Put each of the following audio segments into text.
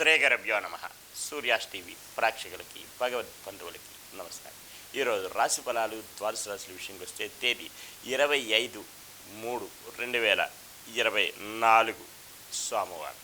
శ్రీగరభ్యో నమ. సూర్యాష్ టీవీ ప్రేక్షకులకి భగవద్ బంధువులకి నమస్కారం. ఈరోజు రాశి ఫలాలు ద్వాదశ రాశుల విషయంకి వస్తే తేదీ ఇరవై ఐదు మూడు రెండు వేల ఇరవై నాలుగు సోమవారం.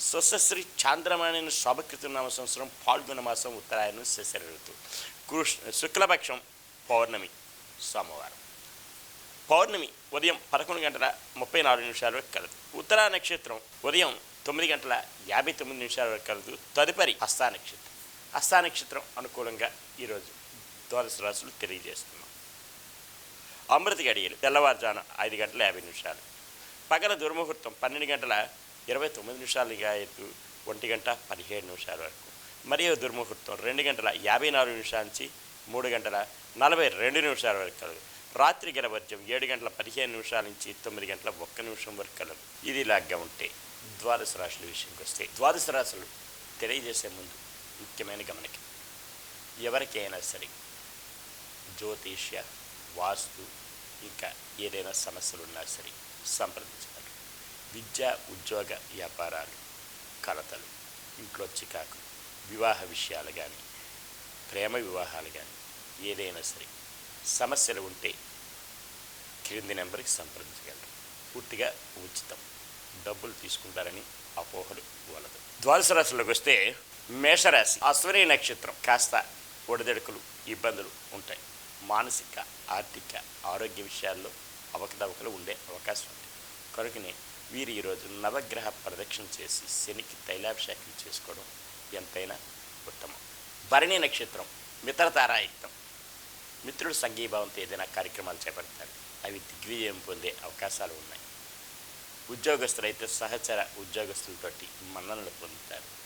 స్వశ్రీ చాంద్రమాణిని శోభకృతనామ సంవత్సరం పాల్గొన మాసం ఉత్తరాయణం శశర ఋతు. కృష్ణ శుక్లపక్షం పౌర్ణమి సోమవారం. పౌర్ణమి ఉదయం పదకొండు గంటల ముప్పై నాలుగు నిమిషాలు కలదు. ఉత్తరా నక్షత్రం ఉదయం తొమ్మిది గంటల యాభై తొమ్మిది నిమిషాల వరకు కలదు. తదుపరి హస్తా నక్షత్రం హస్తా నక్షత్రం అనుకూలంగా ఈరోజు ద్వాదశ రాశులు తెలియజేస్తున్నాం. అమృత గడియలు తెల్లవారుజాన ఐదు గంటల యాభై నిమిషాలు. పగల దుర్ముహూర్తం పన్నెండు గంటల ఇరవై తొమ్మిది నిమిషాలుగా ఎత్తు ఒంటి గంట పదిహేడు నిమిషాల వరకు. మరియు దుర్ముహూర్తం రెండు గంటల యాభై నాలుగు నిమిషాల నుంచి మూడు గంటల నలభై రెండు నిమిషాల వరకు కలదు. రాత్రి గల వర్జం ఏడు గంటల పదిహేను నిమిషాల నుంచి తొమ్మిది గంటల ఒక్క నిమిషం వరకు కలదు. ఇది ఇలాగా ఉంటే ద్వాదశ రాశుల విషయంకి వస్తే ద్వాదశ రాశులు తెలియజేసే ముందు ముఖ్యమైన గమనిక ఎవరికైనా సరే జ్యోతిష్య వాస్తు ఇంకా ఏదైనా సమస్యలు ఉన్నా సరే సంప్రదించగలరు విద్య ఉద్యోగ వ్యాపారాలు కలతలు ఇంట్లో చికాకు వివాహ విషయాలు కానీ ప్రేమ వివాహాలు కానీ ఏదైనా సరే సమస్యలు ఉంటే క్రింది నెంబర్కి సంప్రదించగలరు. పూర్తిగా ఉచితం. డబ్బులు తీసుకుంటారని అపోహలు వలదు ద్వాదశ రాశులకు వస్తే మేషరాశి అశ్వనీ నక్షత్రం కాస్త ఒడిదెడుకులు ఇబ్బందులు ఉంటాయి. మానసిక ఆర్థిక ఆరోగ్య విషయాల్లో అవకతవకలు ఉండే అవకాశం ఉంది. కనుకనే వీరు ఈరోజు నవగ్రహ ప్రదక్షిణ చేసి శనికి తైలాభిషేకం చేసుకోవడం ఎంతైనా ఉత్తమం. భరణి నక్షత్రం మిత్రతారాయుక్తం మిత్రుడు సంఘీభావంతో ఏదైనా కార్యక్రమాలు చేపడతారు. అవి దిగ్విజయం పొందే అవకాశాలు ఉన్నాయి. ఉద్యోగస్తులైతే సహచర ఉద్యోగస్తులతోటి మన్ననలు పొందుతారు.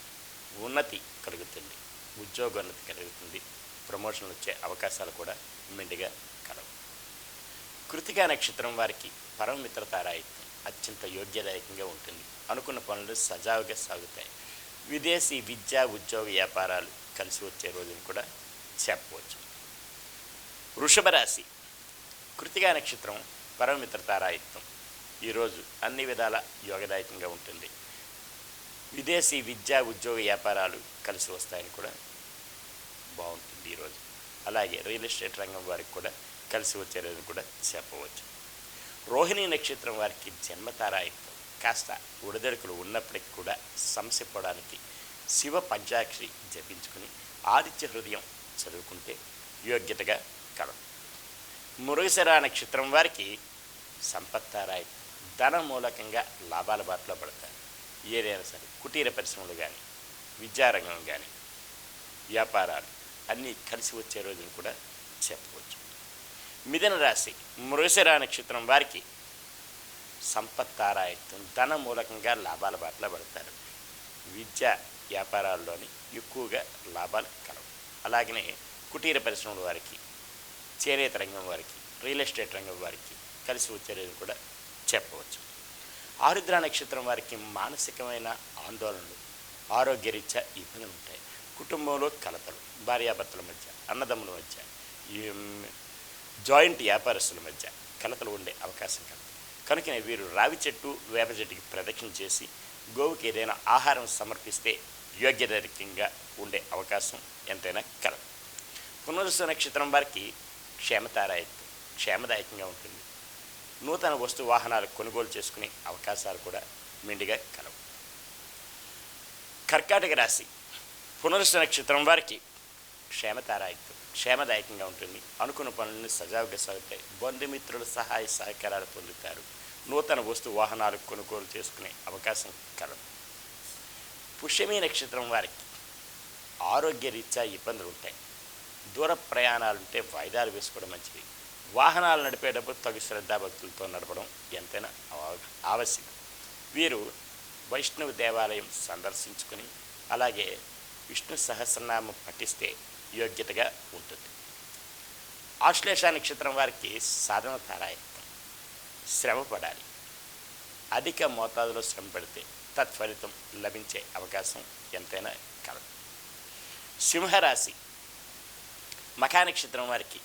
ఉన్నతి కలుగుతుంది. ఉద్యోగోన్నతి కలుగుతుంది. ప్రమోషన్లు వచ్చే అవకాశాలు కూడా మెండుగా కలవు. కృతికా నక్షత్రం వారికి పరమమిత్రతారాయిత్యం అత్యంత యోగ్యదాయకంగా ఉంటుంది. అనుకున్న పనులు సజావుగా సాగుతాయి. విదేశీ విద్యా ఉద్యోగ వ్యాపారాలు కలిసి వచ్చే రోజును కూడా చెప్పవచ్చు. వృషభ రాశి. కృతికా నక్షత్రం పరమమిత్రతారాయిత్వం ఈరోజు అన్ని విధాల యోగదాయకంగా ఉంటుంది. విదేశీ విద్యా ఉద్యోగ వ్యాపారాలు కలిసి వస్తాయని కూడా బాగుంటుంది ఈరోజు. అలాగే రియల్ ఎస్టేట్ రంగం వారికి కూడా కలిసి వచ్చే రోజు కూడా చెప్పవచ్చు. రోహిణి నక్షత్రం వారికి జన్మతారాయిత్వం కాస్త ఉడదడుకులు ఉన్నప్పటికీ కూడా సమస్య శివ పంచాక్షరి జపించుకుని ఆదిత్య హృదయం చదువుకుంటే యోగ్యతగా కలదు. మురుగశర నక్షత్రం వారికి సంపత్తారాయి ధన మూలకంగా లాభాల బాటలో పడతారు ఏదైనా సరే కుటీర పరిశ్రమలు కానీ విద్యారంగం కానీ వ్యాపారాలు అన్నీ కలిసి వచ్చే రోజును కూడా చెప్పవచ్చు. మిథున రాశి మృగశిర నక్షత్రం వారికి సంపత్తారాయత్వం ధన మూలకంగా లాభాల బాటలో పడతారు. విద్య వ్యాపారాల్లోని ఎక్కువగా లాభాలు కలవు. అలాగనే కుటీర పరిశ్రమల వారికి చేనేత రంగం వారికి రియల్ ఎస్టేట్ రంగం వారికి కలిసి వచ్చే రోజు కూడా చెప్పవచ్చు. ఆరుద్ర నక్షత్రం వారికి మానసికమైన ఆందోళనలు ఆరోగ్యరీత్యా ఇబ్బందులు ఉంటాయి. కుటుంబంలో కలతలు భార్యాభర్తల మధ్య అన్నదమ్ముల మధ్య జాయింట్ వ్యాపారస్తుల మధ్య కలతలు ఉండే అవకాశం కలదు. కనుకనే వీరు రావి చెట్టు వేప చెట్టుకి ప్రదక్షిణ చేసి గోవుకి ఏదైనా ఆహారం సమర్పిస్తే యోగ్యదాయకంగా ఉండే అవకాశం ఎంతైనా కలదు. పునరుస నక్షత్రం వారికి క్షేమతారాయత్వం క్షేమదాయకంగా ఉంటుంది. నూతన వస్తు వాహనాలు కొనుగోలు చేసుకునే అవకాశాలు కూడా మెండుగా కలవు. కర్కాటక రాశి పునరుష నక్షత్రం వారికి క్షేమతారాయత్వం క్షేమదాయకంగా ఉంటుంది. అనుకున్న పనులను సజావుగా సాగుతాయి. బంధుమిత్రుల సహాయ సహకారాలు పొందుతారు. నూతన వస్తు వాహనాలు కొనుగోలు చేసుకునే అవకాశం కలదు. పుష్యమీ నక్షత్రం వారికి ఆరోగ్య రీత్యా ఇబ్బందులు ఉంటాయి దూర ప్రయాణాలుంటే వాయిదాలు వేసుకోవడం మంచిది. వాహనాలు నడిపేటప్పుడు తగు శ్రద్ధాభక్తులతో నడపడం ఎంతైనా ఆవశ్యకం. వీరు వైష్ణవ దేవాలయం సందర్శించుకుని అలాగే విష్ణు సహస్రనామం పఠిస్తే యోగ్యతగా ఉంటుంది. ఆశ్లేష నక్షత్రం వారికి సాధన తారాయత్వం శ్రమ పడాలి. అధిక మోతాదులో శ్రమ పెడితే తత్ఫలితం లభించే అవకాశం ఎంతైనా కలదు. సింహరాశి. మఖా నక్షత్రం వారికి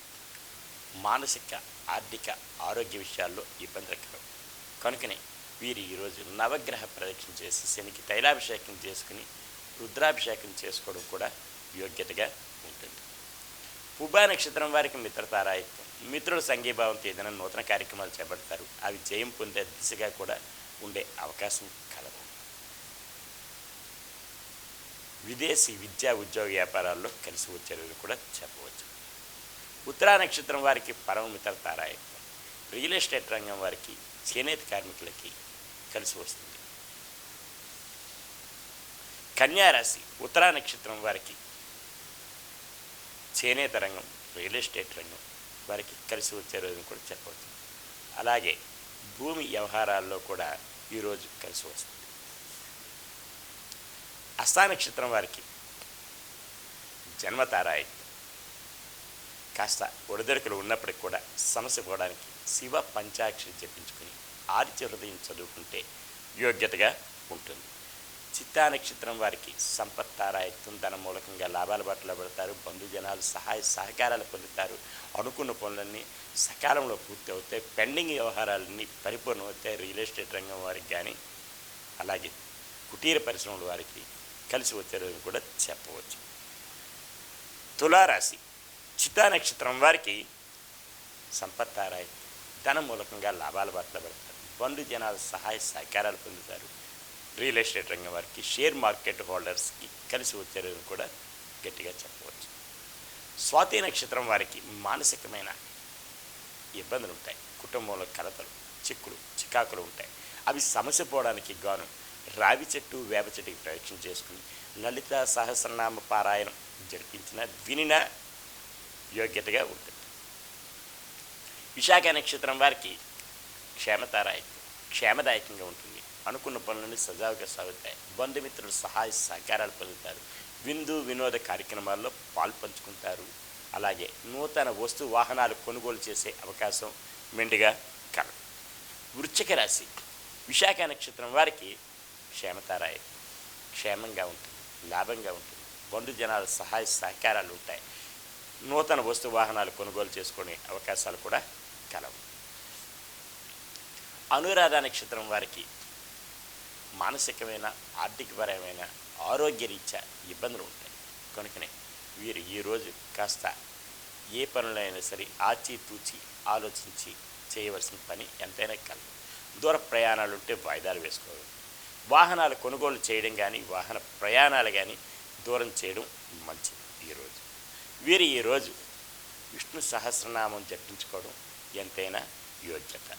మానసిక ఆర్థిక ఆరోగ్య విషయాల్లో ఇబ్బందులు కలవు కనుకనే వీరు ఈరోజు నవగ్రహ ప్రదక్షిణ చేసి శనికి తైలాభిషేకం చేసుకుని రుద్రాభిషేకం చేసుకోవడం కూడా యోగ్యతగా ఉంటుంది. పుబ్బా నక్షత్రం వారికి మిత్రతారాయత్వం. మిత్రుల సంఘీభావంతో ఏదైనా నూతన కార్యక్రమాలు చేపడతారు. అవి జయం పొందే దిశగా కూడా ఉండే అవకాశం కలదు. విదేశీ విద్యా ఉద్యోగ వ్యాపారాల్లో కలిసి వచ్చేది కూడా చెప్పవచ్చు. ఉత్తరా నక్షత్రం వారికి పరమమితర తారాయత్వం రియల్ ఎస్టేట్ రంగం వారికి చేనేత కార్మికులకి కలిసి వస్తుంది. కన్యారాశి ఉత్తరా నక్షత్రం వారికి చేనేత రంగం రియల్ ఎస్టేట్ రంగం వారికి కలిసి వచ్చే రోజుని కూడా చెప్పవచ్చు. అలాగే భూమి వ్యవహారాల్లో కూడా ఈరోజు కలిసి వస్తుంది. అస్థా నక్షత్రం వారికి జన్మతారాయి కాస్త ఒడిదొడుకులు ఉన్నప్పటికి కూడా సమస్య పోవడానికి శివ పంచాక్షరి చెప్పించుకుని ఆదిత్య హృదయం చదువుకుంటే యోగ్యతగా ఉంటుంది. చిత్తా నక్షత్రం వారికి సంపత్తారాయత్వం ధన మూలకంగా లాభాల బాటలో పడతారు. బంధుజనాలు సహాయ సహకారాలు పొందుతారు. అనుకున్న పనులన్నీ సకాలంలో పూర్తి అవుతాయి. పెండింగ్ వ్యవహారాలన్నీ పరిపూర్ణం అవుతాయి. రియల్ ఎస్టేట్ రంగం వారికి కానీ అలాగే కుటీర పరిశ్రమల వారికి కలిసి వచ్చే రోజు కూడా చెప్పవచ్చు. తులారాశి చిత్తా నక్షత్రం వారికి సంపత్తారాయత్వం ధన మూలకంగా లాభాల బాటలో పడతారు. బంధు జనాలు సహాయ సహకారాలు పొందుతారు. రియల్ ఎస్టేట్ రంగం వారికి షేర్ మార్కెట్ హోల్డర్స్కి కలిసి వచ్చారని కూడా గట్టిగా చెప్పవచ్చు. స్వాతి నక్షత్రం వారికి మానసికమైన ఇబ్బందులు ఉంటాయి. కుటుంబంలో కలతలు చిక్కులు చికాకులు ఉంటాయి. అవి సమస్య పోవడానికి గాను రావి చెట్టు వేప చెట్టుకి ప్రవేశం చేసుకుని లలిత సహస్రనామ పారాయణం జరిపించిన వినిన యోగ్యతగా ఉంటుంది. విశాఖ నక్షత్రం వారికి క్షేమతారాయకం క్షేమదాయకంగా ఉంటుంది. అనుకున్న పనులన్నీ సజావుగా సాగుతాయి. బంధుమిత్రులు సహాయ సహకారాలు పొందుతారు. విందు వినోద కార్యక్రమాల్లో పాల్పంచుకుంటారు అలాగే నూతన వస్తు వాహనాలు కొనుగోలు చేసే అవకాశం మెండుగా కలదు. వృశ్చిక రాశి. విశాఖ నక్షత్రం వారికి క్షేమతారాయ. క్షేమంగా ఉంటుంది. లాభంగా ఉంటుంది. బంధు జనాల సహాయ సహకారాలు ఉంటాయి. నూతన వస్తు వాహనాలు కొనుగోలు చేసుకునే అవకాశాలు కూడా కలవు. అనురాధ నక్షత్రం వారికి మానసికమైన ఆర్థికపరమైన ఆరోగ్యరీత్యా ఇబ్బందులు ఉంటాయి. కనుకనే వీరు ఈరోజు కాస్త ఏ పనులైనా సరే ఆచితూచి ఆలోచించి చేయవలసిన పని ఎంతైనా కలదు. దూర ప్రయాణాలు ఉంటే వాయిదాలు వేసుకోవాలి వాహనాలు కొనుగోలు చేయడం కానీ వాహన ప్రయాణాలు కానీ దూరం చేయడం మంచిది ఈరోజు వీరు ఈరోజు విష్ణు సహస్రనామం జపించుకోవడం ఎంతైనా యోగ్యత.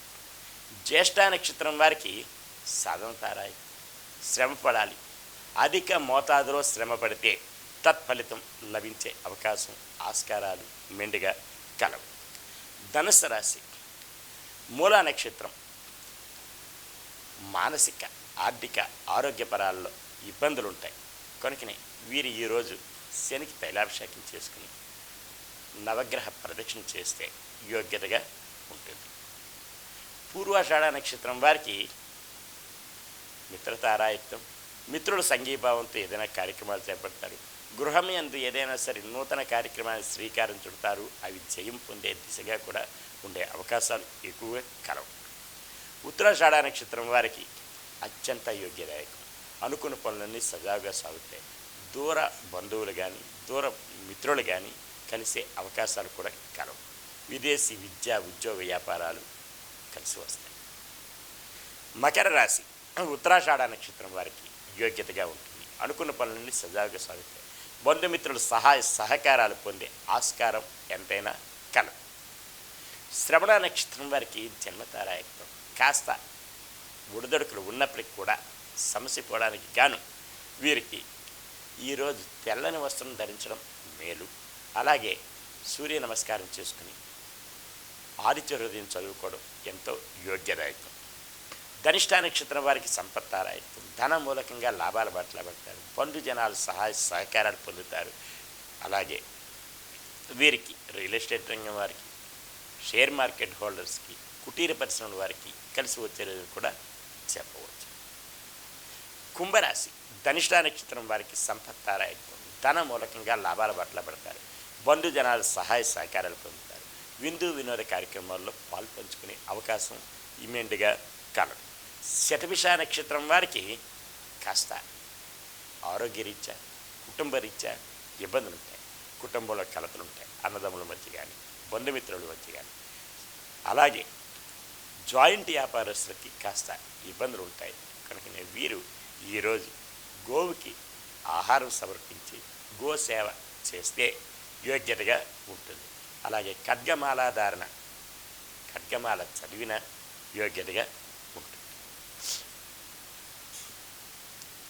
జ్యేష్ఠ నక్షత్రం వారికి సాధన తారాయి శ్రమ పడాలి. అధిక మోతాదులో శ్రమ పడితే తత్ఫలితం లభించే అవకాశం ఆస్కారాలు మెండుగా కలవు. ధనుసు రాశి మూలా నక్షత్రం మానసిక ఆర్థిక ఆరోగ్యపరాల్లో ఇబ్బందులు ఉంటాయి కనుకనే వీరు ఈరోజు శనికి తైలాభిషేకం చేసుకుని నవగ్రహ ప్రదక్షిణ చేస్తే యోగ్యతగా ఉంటుంది. పూర్వాషాఢ నక్షత్రం వారికి మిత్రతారాయుక్తం మిత్రుల సంఘీభావంతో ఏదైనా కార్యక్రమాలు చేపడతారు. గృహం ఎందు ఏదైనా సరే నూతన కార్యక్రమాన్ని శ్రీకారం చుడతారు అవి జయం పొందే దిశగా కూడా ఉండే అవకాశాలు ఎక్కువగా కలవు. ఉత్తరాషాఢ నక్షత్రం వారికి అత్యంత యోగ్యదాయకం. అనుకున్న పనులన్నీ సజావుగా సాగుతాయి. దూర బంధువులు కానీ దూర మిత్రులు కానీ కలిసే అవకాశాలు కూడా కలవు విదేశీ విద్యా ఉద్యోగ వ్యాపారాలు కలిసి వస్తాయి. మకర రాశి ఉత్తరాషాఢ నక్షత్రం వారికి యోగ్యతగా ఉంటుంది. అనుకున్న పనులన్నీ సజావుగా సాగుతాయి. బంధుమిత్రుల సహాయ సహకారాలు పొందే ఆస్కారం ఎంతైనా కలదు. శ్రవణ నక్షత్రం వారికి జన్మతారాయత్వం. కాస్త ఒడిదొడుకులు ఉన్నప్పటికీ కూడా సమస్య పోవడానికి గాను వీరికి ఈరోజు తెల్లని వస్త్రం ధరించడం మేలు. అలాగే సూర్య నమస్కారం చేసుకుని ఆదిత్య హృదయం చదువుకోవడం ఎంతో యోగ్యదాయకం. ధనిష్ట నక్షత్రం వారికి సంపత్తారాయత్వం. ధన మూలకంగా లాభాల బాటలో పడతారు. బంధు జనాలు సహాయ సహకారాలు పొందుతారు. అలాగే వీరికి రియల్ ఎస్టేట్ రంగం వారికి షేర్ మార్కెట్ హోల్డర్స్కి కుటీర పరిశ్రమల వారికి కలిసి వచ్చేది కూడా చెప్పవచ్చు. కుంభరాశి. ధనిష్టా నక్షత్రం వారికి సంపత్తారాయత్వం. ధన మూలకంగా లాభాల బాటలో పడతారు. బంధు జనాలు సహాయ సహకారాలు పొందుతారు. విందు వినోద కార్యక్రమాల్లో పాల్పంచుకునే అవకాశం ఇమెంట్గా కలదు. శతభిష నక్షత్రం వారికి కాస్త ఆరోగ్యరీత్యా కుటుంబరీత్యా ఇబ్బందులు ఉంటాయి కుటుంబంలో కలతలు ఉంటాయి అన్నదమ్ముల మధ్య కానీ బంధుమిత్రుల మధ్య కానీ అలాగే జాయింట్ వ్యాపారస్తులకి కాస్త ఇబ్బందులు ఉంటాయి కనుకనే వీరు ఈరోజు గోవుకి ఆహారం సమర్పించి గోసేవ చేస్తే యోగ్యతగా ఉంటుంది. అలాగే ఖడ్గమాల ధారణ ఖడ్గమాల చదివిన యోగ్యతగా ఉంటుంది.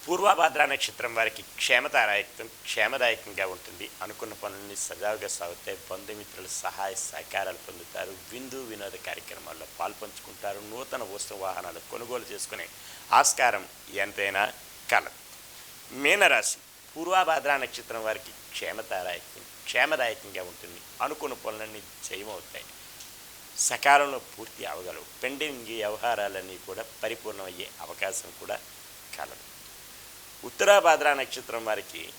పూర్వభద్ర నక్షత్రం వారికి క్షేమతారాయకం క్షేమదాయకంగా ఉంటుంది. అనుకున్న పనులని సజావుగా సాగుతాయి. బంధుమిత్రుల సహాయ సహకారాలు పొందుతారు. విందు వినోద కార్యక్రమాల్లో పాల్పంచుకుంటారు. నూతన వస్తు వాహనాలు కొనుగోలు చేసుకునే ఆస్కారం ఎంతైనా కలదు. మీనరాశి. పూర్వభద్ర నక్షత్రం వారికి క్షేమతారాయకం క్షేమదాయకంగా ఉంటుంది. అనుకున్న పనులన్నీ జయమవుతాయి. సకాలంలో పూర్తి అవగలవు. పెండింగ్ వ్యవహారాలన్నీ కూడా పరిపూర్ణమయ్యే అవకాశం కూడా కలదు. ఉత్తరాభాద్ర నక్షత్రం వారికి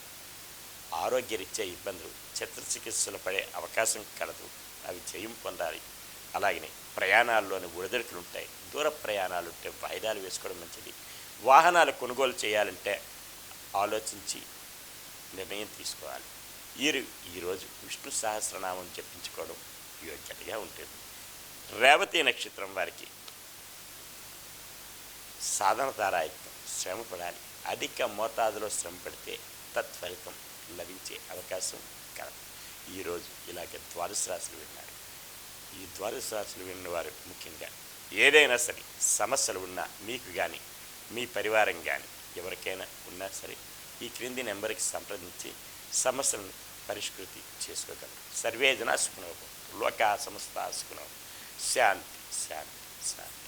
ఆరోగ్యరీత్యా ఇబ్బందులు చిత్రచికిత్సలు పడే అవకాశం కలదు. అవి జయం పొందాలి. అలాగనే ప్రయాణాల్లోని ఒడిదుడుకులు ఉంటాయి. దూర ప్రయాణాలు ఉంటే వాయిదాలు వేసుకోవడం మంచిది. వాహనాలు కొనుగోలు చేయాలంటే ఆలోచించి నిర్ణయం తీసుకోవాలి. వీరు ఈరోజు విష్ణు సహస్రనామం చెప్పించుకోవడం యోగ్యతగా ఉంటుంది. రేవతి నక్షత్రం వారికి సాధన తారాయుక్తం శ్రమ పడాలి అధిక మోతాదులో శ్రమ పడితే తత్ఫలితం లభించే అవకాశం కలదు. ఈరోజు ఇలాగే ద్వాదశ రాశులు విన్నారు. ఈ ద్వాదశ రాశులు విన్న వారు ముఖ్యంగా ఏదైనా సరే సమస్యలు ఉన్నా మీకు కానీ మీ పరివారం కానీ ఎవరికైనా ఉన్నా సరే ఈ క్రింది నెంబర్కి సంప్రదించి సమస్యలను పరిష్కృతి చేసుకోగలరు. సర్వే జన సుఖనోభం లోక సమస్త సుఖనోభం శాంతి శాంతి శాంతి.